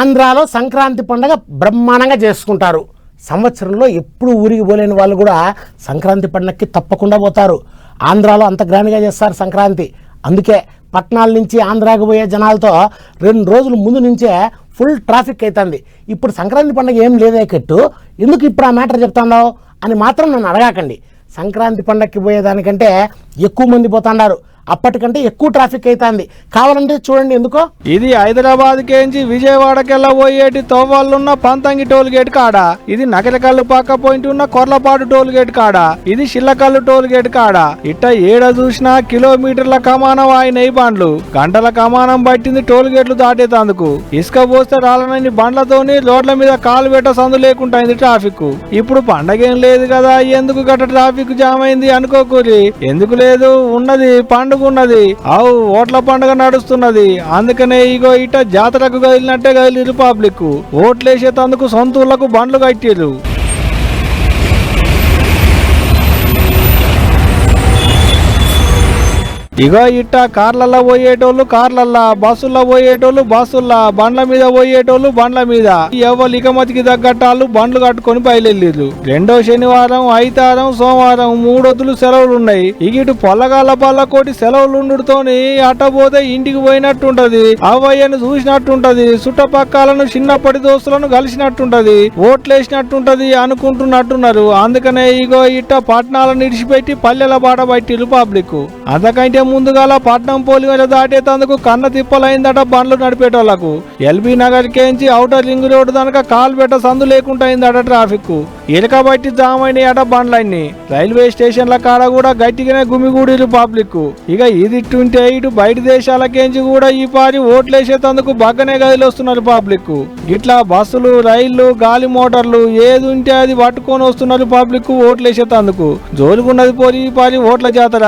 ఆంధ్రాలో సంక్రాంతి పండగ బ్రహ్మాండంగా చేసుకుంటారు. సంవత్సరంలో ఎప్పుడు ఊరికి పోలేని వాళ్ళు కూడా సంక్రాంతి పండుగకి తప్పకుండా పోతారు. ఆంధ్రాలో అంత గ్రాండ్గా చేస్తారు సంక్రాంతి. అందుకే పట్టణాల నుంచి ఆంధ్రాకి పోయే జనాలతో రెండు రోజుల ముందు నుంచే ఫుల్ ట్రాఫిక్ అవుతుంది ఇప్పుడు సంక్రాంతి పండుగ ఏం లేదే కట్టు ఎందుకు ఇప్పుడు ఆ మ్యాటర్ చెప్తున్నావు అని మాత్రం నన్ను అడగాకండి. సంక్రాంతి పండగకి పోయేదానికంటే ఎక్కువ మంది పోతున్నారు అప్పటికంటే ఎక్కువ ట్రాఫిక్ అవుతుంది కావాలంటే చూడండి ఎందుకో. ఇది హైదరాబాద్ కేంచి విజయవాడకెళ్ళ పోయేటి తోవాళ్ళున్న పంతంగి టోల్ గేట్ కాడ? ఇది నగరకల్లు పక్క పోయింటి ఉన్న కొర్లపాటు టోల్ గేట్ కాడ? ఇది షిల్లకల్లు టోల్ గేట్ కాడ? ఇట్ట ఏడ చూసినా కిలోమీటర్ల కమానం ఆయన బండ్లు. గంటల కమానం పట్టింది టోల్ గేట్లు దాటేతందుకు. ఇసుక పోస్తే రాలనని బండ్లతోని రోడ్ల మీద కాలు పెట్ట సందు లేకుండా ట్రాఫిక్ ఇప్పుడు పండగేం లేదు కదా ఎందుకు గట్ట ట్రాఫిక్ జామ్ అయింది అనుకోకూరి? ఎందుకు లేదు ఉన్నది పండుగ ఉన్నది. అవు ఓట్ల పండుగ నడుస్తున్నది. అందుకనే ఇగో ఇట జాతరకు కదిలినట్టే కదిలిరు పబ్లిక్ ఓట్లేసేతందుకు సొంత సొంతూర్లకు బండ్లు కట్టిరు ఇగో ఇట్ట కార్లల్లో పోయేటోళ్ళు కార్లల్లా బస్సుల్లో పోయేటోళ్ళు బస్సుల్లా బండ్ల మీద పోయేటోళ్ళు బండ్ల మీద. ఎవరు ఇకమతికి తగ్గట్టాలు బండ్లు కట్టుకొని బయలుదేరు రెండో శనివారం ఐతారం సోమవారం మూడొద్దులు సెలవులు ఉన్నాయి ఇక ఇటు పొల్లగాల పల్లకోటి సెలవులు ఉండుతోని అట్టపోతే ఇంటికి పోయినట్టుంటది. అవయ్యను చూసినట్టుంటది. చుట్టపక్కలను చిన్నప్పటి దోస్తులను కలిసినట్టుంటది. ఓట్లేసినట్టుంటది అనుకుంటున్నట్టున్నారు. అందుకనే ఇగో ఇట్ట పట్టణాలను ఇడిచిపెట్టి పల్లెల బాట పట్టిరు పబ్లిక్ అంతకంటే ముందుగాల పట్నం పోలిమేర దాటేతందుకు కన్న తిప్పలైందట బండ్లు నడిపేటోళ్ళకు. ఎల్బీ నగర్ కేంచి ఔటర్ రింగ్ రోడ్డు దానక కాలు పెట్ట సందు లేకుండా అయిందట ట్రాఫిక్ ఇరక బట్టి జామ్ అయినాయట బండ్లన్నీ. రైల్వే స్టేషన్ల కాడ కూడా గట్టిగానే గుమిగూడిరు పబ్లిక్ ఇక ఇది ఇటుంటే ఇటు బయట దేశాలకేంచి కూడా ఈ పారి ఓట్లేసేతందుకు బగ్గనే గదిలో వస్తున్నారు పబ్లిక్ ఇట్లా బస్సులు రైళ్ళు గాలి మోటార్లు ఏది ఉంటే అది పట్టుకొని వస్తున్నారు పబ్లిక్ ఓట్లేసేతందుకు. జోలుకున్నది పోలి ఈ పారి ఓట్ల జాతర.